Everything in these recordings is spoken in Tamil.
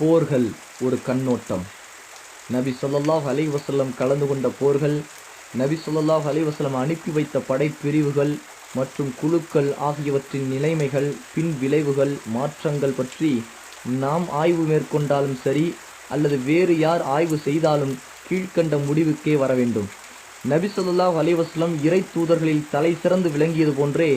போர்கள் ஒரு கண்ணோட்டம். நபி சொல்லாஹ் அலி வசல்லம் கலந்து கொண்ட போர்கள் நபி சொல்லாஹ் அலி வசலம் அனுப்பி வைத்த படைப்பிரிவுகள் மற்றும் குழுக்கள் ஆகியவற்றின் நிலைமைகள் பின் விளைவுகள் மாற்றங்கள் பற்றி நாம் ஆய்வு மேற்கொண்டாலும் சரி அல்லது வேறு யார் ஆய்வு செய்தாலும் கீழ்க்கண்ட முடிவுக்கே வர வேண்டும். நபி சொல்லாஹ் அலிவாஸ்லம் இறை தூதர்களில் தலை சிறந்து விளங்கியது போன்றே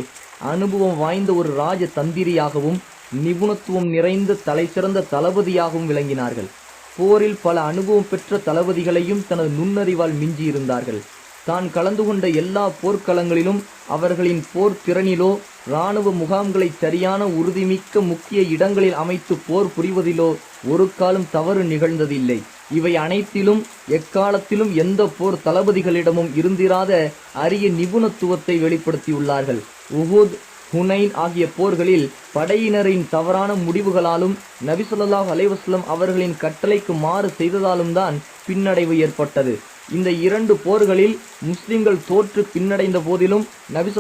அனுபவம் வாய்ந்த ஒரு ராஜ தந்திரியாகவும் நிபுணத்துவம் நிறைந்த தலை சிறந்த தளபதியாகவும் விளங்கினார்கள். போரில் பல அனுபவம் பெற்ற தளபதிகளையும் தனது நுண்ணறிவால் மிஞ்சியிருந்தார்கள். தான் கலந்து கொண்ட எல்லா போர்க்களங்களிலும் அவர்களின் போர் திறனிலோ இராணுவ முகாம்களை சரியான உறுதிமிக்க முக்கிய இடங்களில் அமைத்து போர் புரிவதிலோ ஒரு காலம் தவறு நிகழ்ந்ததில்லை. இவை அனைத்திலும் எக்காலத்திலும் எந்த போர் தளபதிகளிடமும் இருந்திராத அரிய நிபுணத்துவத்தை வெளிப்படுத்தியுள்ளார்கள். உஹுத் ஹுனைன் ஆகிய போர்களில் படையினரின் தவறான முடிவுகளாலும் நபி அலைவாஸ்லம் அவர்களின் கட்டளைக்கு மாறு செய்ததாலும் தான் பின்னடைவு ஏற்பட்டது. இந்த இரண்டு போர்களில் முஸ்லிம்கள் தோற்று பின்னடைந்த போதிலும் நபி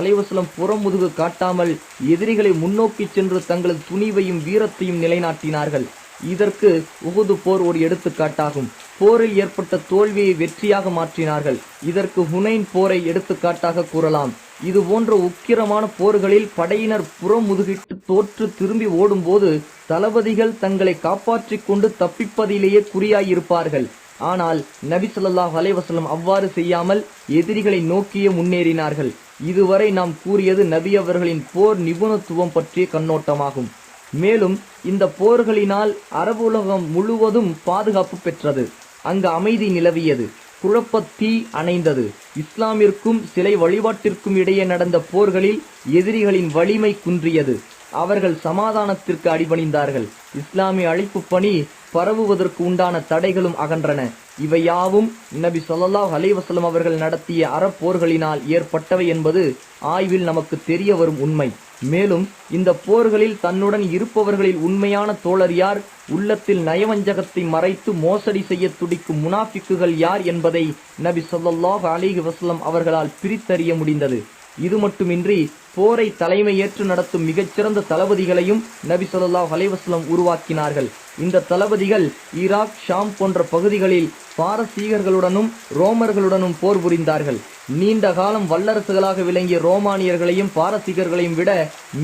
அலைவாஸ்லம் புறமுதுகு காட்டாமல் எதிரிகளை முன்னோக்கி சென்று தங்களது துணிவையும் வீரத்தையும் நிலைநாட்டினார்கள். இதற்கு உகுது போர் ஒரு எடுத்துக்காட்டாகும். போரில் ஏற்பட்ட தோல்வியை வெற்றியாக மாற்றினார்கள். இதற்கு ஹுனைன் போரை எடுத்துக்காட்டாக கூறலாம். இது போன்ற உக்கிரமான போர்களில் படையினர் புறமுதுகிட்டு தோற்று திரும்பி ஓடும்போது தளபதிகள் தங்களை காப்பாற்றிக் கொண்டு தப்பிப்பதிலேயே குறியாயிருப்பார்கள். ஆனால் நபி ஸல்லல்லாஹு அலைவசலம் அவ்வாறு செய்யாமல் எதிரிகளை நோக்கியே முன்னேறினார்கள். இதுவரை நாம் கூறியது நபி அவர்களின் போர் நிபுணத்துவம் பற்றிய கண்ணோட்டமாகும். மேலும் இந்த போர்களினால் அரபு உலகம் முழுவதும் பாதுகாப்பு பெற்றது. அங்கு அமைதி நிலவியது. குழப்பத்தீ அணைந்தது. இஸ்லாமிற்கும் சிலை வழிபாட்டிற்கும் இடையே நடந்த போர்களில் எதிரிகளின் வலிமை குன்றியது. அவர்கள் சமாதானத்திற்கு அடிபணிந்தார்கள். இஸ்லாமிய அழைப்பு பணி பரவுவதற்கு உண்டான தடைகளும் அகன்றன. இவை யாவும் நபி ஸல்லல்லாஹு அலைவசலம் அவர்கள் நடத்திய அறப்போர்களினால் ஏற்பட்டவை என்பது ஆய்வில் நமக்கு தெரிய வரும் உண்மை. மேலும் இந்த போர்களில் தன்னுடன் இருப்பவர்களில் உண்மையான தோழர் யார்? உள்ளத்தில் நயவஞ்சகத்தை மறைத்து மோசடி செய்ய துடிக்கும் முனாஃபிக்குகள் யார் என்பதை நபி சொல்லாஹ் அலிஹி வஸல்லம் அவர்களால் பிரித்தறிய முடிந்தது. இது மட்டுமின்றி போரை தலைமையேற்று நடத்தும் மிகச்சிறந்த தளபதிகளையும் நபி சொல்லாஹ் அலைவாஸ்லம் உருவாக்கினார்கள். இந்த தளபதிகள் ஈராக் ஷாம் போன்ற பகுதிகளில் பாரசீகர்களுடனும் ரோமர்களுடனும் போர் புரிந்தார்கள். நீண்ட காலம் வல்லரசுகளாக விளங்கிய ரோமானியர்களையும் பாரசீகர்களையும் விட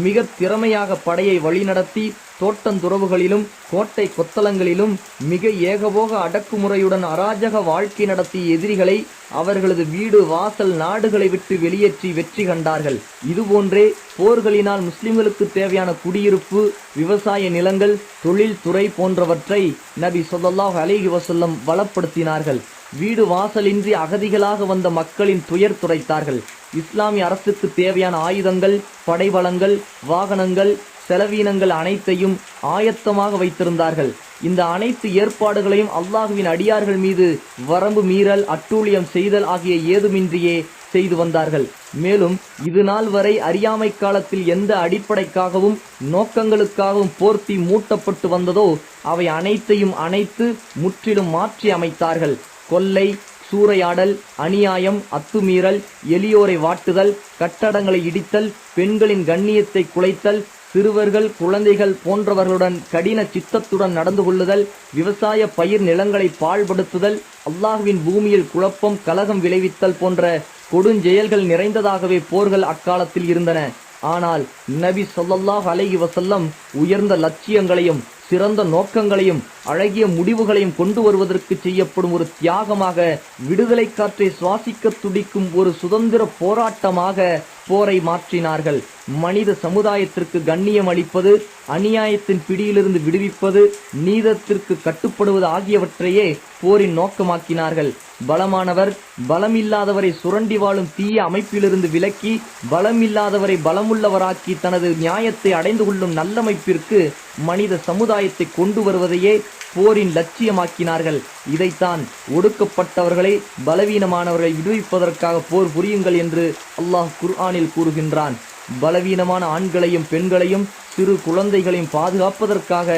மிக திறமையாக படையை வழிநடத்தி தோட்டந்துறவுகளிலும் கோட்டை கொத்தளங்களிலும் மிக ஏகபோக அடக்குமுறையுடன் அராஜக வாழ்க்கை நடத்திய எதிரிகளை அவர்களது வீடு வாசல் நாடுகளை விட்டு வெளியேற்றி வெற்றி கண்டார்கள். இதுபோன்றே போர்களினால் முஸ்லிம்களுக்கு தேவையான குடியிருப்பு விவசாய நிலங்கள் தொழில்துறை போன்றவற்றை நபி சொல்லாஹ் அலிஹி வசல்லம் வளப்படுத்தினார்கள். வீடு வாசலின்றி அகதிகளாக வந்த மக்களின் துயர் துடைத்தார்கள். இஸ்லாமிய அரசுக்கு தேவையான ஆயுதங்கள் படைபலங்கள் வாகனங்கள் செலவீனங்கள் அனைத்தையும் ஆயத்தமாக வைத்திருந்தார்கள். இந்த அனைத்து ஏற்பாடுகளையும் அல்லாஹுவின் அடியார்கள் மீது வரம்பு மீறல் அட்டூழியம் செய்தல் ஆகிய ஏதுமின்றியே செய்து வந்தார்கள். மேலும் இது நாள் வரை அறியாமை காலத்தில் எந்த அடிப்படைக்காகவும் நோக்கங்களுக்காகவும் போர்த்தி மூட்டப்பட்டு வந்ததோ அவை அனைத்தையும் அனைத்து முற்றிலும் மாற்றி அமைத்தார்கள். கொள்ளை சூறையாடல் அநியாயம் அத்துமீறல் எளியோரை வாட்டுதல் கட்டடங்களை இடித்தல் பெண்களின் கண்ணியத்தை குலைத்தல் சிறுவர்கள் குழந்தைகள் போன்றவர்களுடன் கடின சித்தத்துடன் நடந்து கொள்ளுதல் விவசாய பயிர் நிலங்களை பாழ்படுத்துதல் அல்லாஹுவின் பூமியில் குழப்பம் கலகம் விளைவித்தல் போன்ற கொடுஞ்செயல்கள் நிறைந்ததாகவே போர்கள் அக்காலத்தில் இருந்தன. ஆனால் நபி சொல்லல்லாஹ் அலைஹி வசல்லம் உயர்ந்த லட்சியங்களையும் சிறந்த நோக்கங்களையும் அழகிய முடிவுகளையும் கொண்டு வருவதற்கு செய்யப்படும் ஒரு தியாகமாக விடுதலை காற்றை சுவாசிக்க துடிக்கும் ஒரு சுதந்திர போராட்டமாக போரை மாற்றினார்கள். மனித சமுதாயத்திற்கு கண்ணியம் அளிப்பது அநியாயத்தின் பிடியிலிருந்து விடுவிப்பது நீதத்திற்கு கட்டுப்படுவது ஆகியவற்றையே போரின் நோக்கமாக்கினார்கள். பலமானவர் பலமில்லாதவரை சுரண்டி வாழும் தீய அமைப்பிலிருந்து விலக்கி பலமில்லாதவரை பலமுள்ளவராக்கி தனது நியாயத்தை அடைந்து கொள்ளும் நல்லமைப்பிற்கு மனித சமுதாயத்தை கொண்டு வருவதையே போரின் லட்சியமாக்கினார்கள். இதைத்தான் ஒடுக்கப்பட்டவர்களை பலவீனமானவர்களை விடுவிப்பதற்காக போர் புரியுங்கள் என்று அல்லாஹ் குர்ஆனில் கூறுகின்றான். பலவீனமான ஆண்களையும் பெண்களையும் சிறு குழந்தைகளையும் பாதுகாப்பதற்காக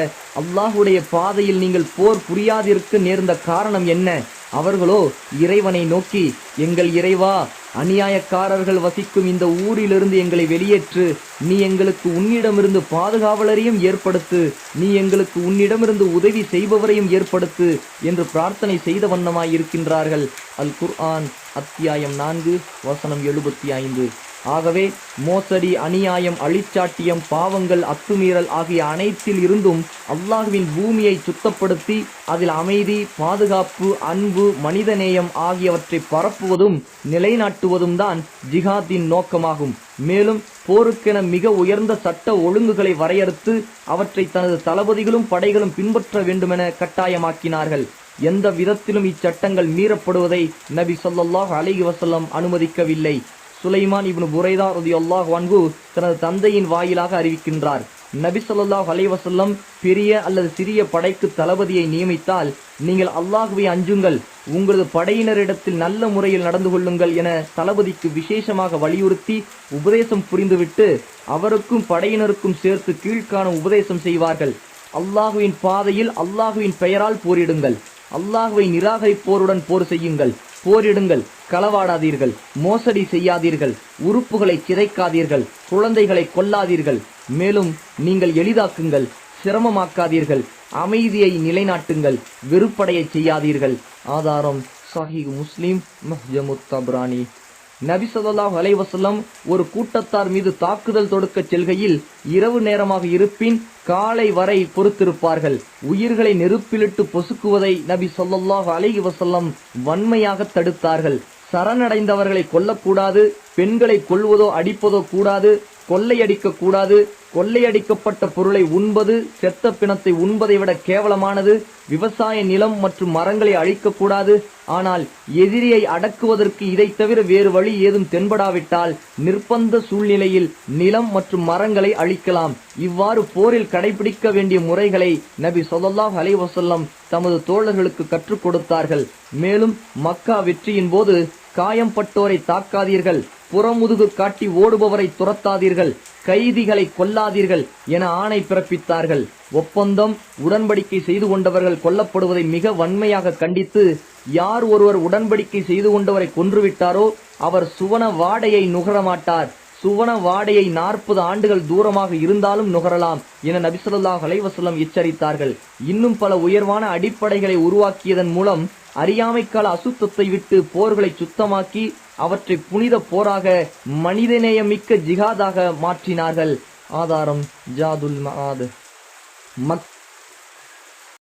அல்லாஹுடைய பாதையில் நீங்கள் போர் புரியாதிருக்க நேர்ந்த காரணம் என்ன? அவர்களோ இறைவனை நோக்கி எங்கள் இறைவா அநியாயக்காரர்கள் வசிக்கும் இந்த ஊரிலிருந்து எங்களை வெளியேற்று நீ எங்களுக்கு உன்னிடமிருந்து பாதுகாவலரையும் ஏற்படுத்து நீ எங்களுக்கு உன்னிடமிருந்து உதவி செய்பவரையும் ஏற்படுத்து என்று பிரார்த்தனை செய்த வண்ணமாயிருக்கின்றார்கள். அல் குர்ஆன் அத்தியாயம் நான்கு வசனம் எழுபத்தி ஐந்து. ஆகவே மோசடி அநியாயம் அழிச்சாட்டியம் பாவங்கள் அத்துமீறல் ஆகிய அனைத்தில் இருந்தும் அல்லாஹ்வின் பூமியை சுத்தப்படுத்தி அதில் அமைதி பாதுகாப்பு அன்பு மனிதநேயம் ஆகியவற்றை பரப்புவதும் நிலைநாட்டுவதும் தான் ஜிஹாத்தின் நோக்கமாகும். மேலும் போருக்கென மிக உயர்ந்த சட்ட ஒழுங்குகளை வரையறுத்து அவற்றை தனது தளபதிகளும் படைகளும் பின்பற்ற வேண்டுமென கட்டாயமாக்கினார்கள். எந்த விதத்திலும் இச்சட்டங்கள் மீறப்படுவதை நபி சொல்லாஹ் அலிஹி வசல்லம் அனுமதிக்கவில்லை. சுலைமான் இப்னு புரைதா ரலியல்லாஹு அன்ஹு தனது தந்தையின் வாயிலாக அறிவிக்கின்றார். நபி சொல்லாஹ் அலைவசல்லம் பெரிய அல்லது சிறிய படைக்கு தளபதியை நியமித்தால் நீங்கள் அல்லாஹுவை அஞ்சுங்கள் உங்களது படையினரிடத்தில் நல்ல முறையில் நடந்து கொள்ளுங்கள் என தளபதிக்கு விசேஷமாக வலியுறுத்தி உபதேசம் புரிந்துவிட்டு அவருக்கும் படையினருக்கும் சேர்த்து கீழ்காணும் உபதேசம் செய்வார்கள். அல்லாஹுவின் பாதையில் அல்லாஹுவின் பெயரால் போரிடுங்கள். அல்லாஹுவை நிராகரிப்போருடன் போர் செய்யுங்கள். போரிடுங்கள். களவாடாதீர்கள் மோசடி செய்யாதீர்கள் உறுப்புகளை சிதைக்காதீர்கள் குழந்தைகளை கொல்லாதீர்கள். மேலும் நீங்கள் எளிதாக்குங்கள் சிரமமாக்காதீர்கள் அமைதியை நிலைநாட்டுங்கள் வெறுப்படையச் செய்யாதீர்கள். ஆதாரம் சஹீஹ் முஸ்லீம் மஹ்ஜமுத் தப்ரானி. நபி ஸல்லல்லாஹு அலைவசல்லம் ஒரு கூட்டத்தார் மீது தாக்குதல் தொடுக்கச் செல்கையில் இரவு நேரமாக இருப்பின் காலை வரை பொறுத்திருப்பார்கள். உயிர்களை நெருப்பிலிட்டு பொசுக்குவதை நபி சொல்லாஹ் அலைஹி வஸல்லம் வன்மையாக தடுத்தார்கள். சரணடைந்தவர்களை கொல்லக்கூடாது பெண்களை கொள்வதோ அடிப்பதோ கூடாது கொள்ளையடிக்க கூடாது கொள்ளையடிக்கப்பட்ட பொருளை உண்பது செத்த பிணத்தை உண்பதை விட கேவலமானது விவசாய நிலம் மற்றும் மரங்களை அழிக்கக்கூடாது ஆனால் எதிரியை அடக்குவதற்கு இதை தவிர வேறு வழி ஏதும் தென்படாவிட்டால் நிர்பந்த சூழ்நிலையில் நிலம் மற்றும் மரங்களை அழிக்கலாம். இவ்வாறு போரில் கடைபிடிக்க வேண்டிய முறைகளை நபி சொதல்லாஹ் அலைவசல்லம் தமது தோழர்களுக்கு கற்றுக் கொடுத்தார்கள். மேலும் மக்கா வெற்றியின் போது காயம்பட்டோரை தாக்காதீர்கள். புறமுதுகு காட்டி ஓடுபவரை துரத்தாதீர்கள். கைதிகளை கொல்லாதீர்கள் என ஆணை பிறப்பித்தார்கள். ஒப்பந்தம் உடன்படிக்கை செய்து கொண்டவர்கள் கொல்லப்படுவதை மிக வன்மையாக கண்டித்து யார் ஒருவர் உடன்படிக்கை செய்து கொண்டவரை கொன்றுவிட்டாரோ அவர் சுவன வாடையை நுகரமாட்டார் சுவன வாடையை நாற்பது ஆண்டுகள் தூரமாக இருந்தாலும் நுகரலாம் என நபிசல்லாஹ் அலைவசலம் எச்சரித்தார்கள். இன்னும் பல உயர்வான அடிப்படைகளை உருவாக்கியதன் மூலம் அறியாமைக்கால அசுத்தத்தை விட்டு போர்களை சுத்தமாக்கி அவற்றை புனித போராக மனிதநேயமிக்க ஜிகாதாக மாற்றினார்கள். ஆதாரம் ஜாதுல் மகாத்